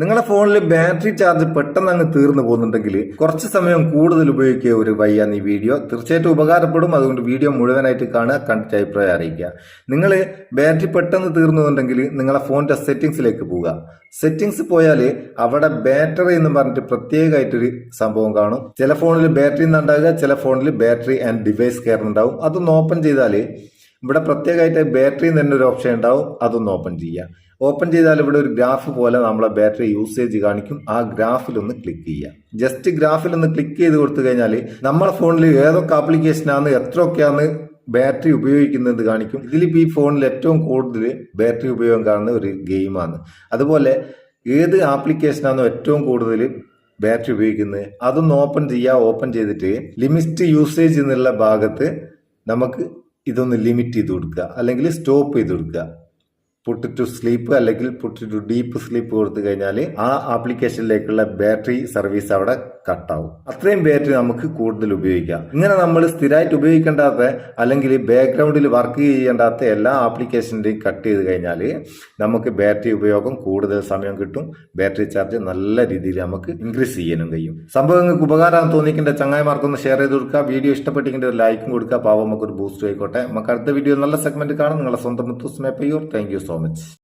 നിങ്ങളുടെ ഫോണിൽ battery charge പെട്ടെന്ന് അങ്ങ് തീർന്നു പോകുന്നുണ്ടെങ്കിൽ കുറച്ച് സമയം കൂടുതൽ ഉപയോഗിക്കുക ഒരു വയ്യാന്ന് ഈ വീഡിയോ. തീർച്ചയായിട്ടും ഉപകാരപ്പെടും. അതുകൊണ്ട് വീഡിയോ മുഴുവനായിട്ട് കാണുക കണ്ടിട്ട് അഭിപ്രായം അറിയിക്കുക. നിങ്ങൾ ബാറ്ററി പെട്ടെന്ന് തീർന്നുണ്ടെങ്കിൽ നിങ്ങളുടെ ഫോണിന്റെ സെറ്റിംഗ്സിലേക്ക് പോവുക. സെറ്റിംഗ്സ് പോയാൽ അവിടെ ബാറ്ററി എന്ന് പറഞ്ഞിട്ട് പ്രത്യേകമായിട്ടൊരു സംഭവം കാണും. ചില ഫോണിൽ ബാറ്ററി എന്നുണ്ടാകുക ചില ഫോണിൽ ബാറ്ററി ആൻഡ് ഡിവൈസ് കയറുന്നുണ്ടാവും. അതൊന്ന് ഓപ്പൺ ചെയ്താൽ ഇവിടെ പ്രത്യേകമായിട്ട് ബാറ്ററി തന്നെ ഒരു ഓപ്ഷൻ ഉണ്ടാവും. അതൊന്ന് ഓപ്പൺ ചെയ്യുക. ഓപ്പൺ ചെയ്താൽ ഇവിടെ ഒരു ഗ്രാഫ് പോലെ നമ്മളെ ബാറ്ററി യൂസേജ് കാണിക്കും. ആ ഗ്രാഫിൽ ഒന്ന് ക്ലിക്ക് ചെയ്യുക. ജസ്റ്റ് ഗ്രാഫിൽ ഒന്ന് ക്ലിക്ക് ചെയ്ത് കൊടുത്തു കഴിഞ്ഞാൽ നമ്മളെ ഫോണിൽ ഏതൊക്കെ ആപ്ലിക്കേഷനാണ് എത്രയൊക്കെയാണ് ബാറ്ററി ഉപയോഗിക്കുന്നത് കാണിക്കും. ഇതിലിപ്പോൾ ഈ ഫോണിൽ ഏറ്റവും കൂടുതൽ ബാറ്ററി ഉപയോഗം കാണുന്ന ഒരു ഗെയിമാണ് അതുപോലെ ഏത് ആപ്ലിക്കേഷനാണോ ഏറ്റവും കൂടുതൽ ബാറ്ററി ഉപയോഗിക്കുന്നത് അതൊന്ന് ഓപ്പൺ ചെയ്യുക. ഓപ്പൺ ചെയ്തിട്ട് ലിമിറ്റ് യൂസേജ് എന്നുള്ള ഭാഗത്ത് നമുക്ക് ഇതൊന്ന് ലിമിറ്റ് ചെയ്ത് കൊടുക്കുക. അല്ലെങ്കിൽ സ്റ്റോപ്പ് ചെയ്ത് കൊടുക്കുക. പുട്ട് ടു സ്ലീപ്പ് അല്ലെങ്കിൽ പുട്ട് ടു ഡീപ്പ് സ്ലീപ്പ് കൊടുത്തു കഴിഞ്ഞാൽ ആ ആപ്ലിക്കേഷനിലേക്കുള്ള ബാറ്ററി സർവീസ് അവിടെ കട്ടാവും അത്രയും ബാറ്ററി നമുക്ക് കൂടുതൽ ഉപയോഗിക്കാം. ഇങ്ങനെ നമ്മൾ സ്ഥിരമായിട്ട് ഉപയോഗിക്കേണ്ടാത്ത അല്ലെങ്കിൽ ബാക്ക്ഗ്രൗണ്ടിൽ വർക്ക് ചെയ്യേണ്ടാത്ത എല്ലാ ആപ്ലിക്കേഷന്റെയും കട്ട് ചെയ്ത് കഴിഞ്ഞാൽ നമുക്ക് ബാറ്ററി ഉപയോഗം കൂടുതൽ സമയം കിട്ടും. ബാറ്ററി ചാർജ് നല്ല രീതിയിൽ നമുക്ക് ഇൻക്രീസ് ചെയ്യാനും കഴിയും. സംഭവം നിങ്ങൾക്ക് ഉപകാരം തോന്നിക്കേണ്ട ചങ്ങായിമാർക്കൊന്ന് ഷെയർ ചെയ്ത് കൊടുക്കുക. വീഡിയോ ഇഷ്ടപ്പെട്ടിങ്ങനെ ഒരു ലൈക്കും കൊടുക്കുക. പാവം നമുക്ക് ഒരു ബൂസ്റ്റ് ആയിക്കോട്ടെ. നമുക്ക് അടുത്ത വീഡിയോ നല്ല സെഗ്മെന്റ് കാണാം. നിങ്ങളുടെ സ്വന്തം Muthoos Meppayur thank you so Moments.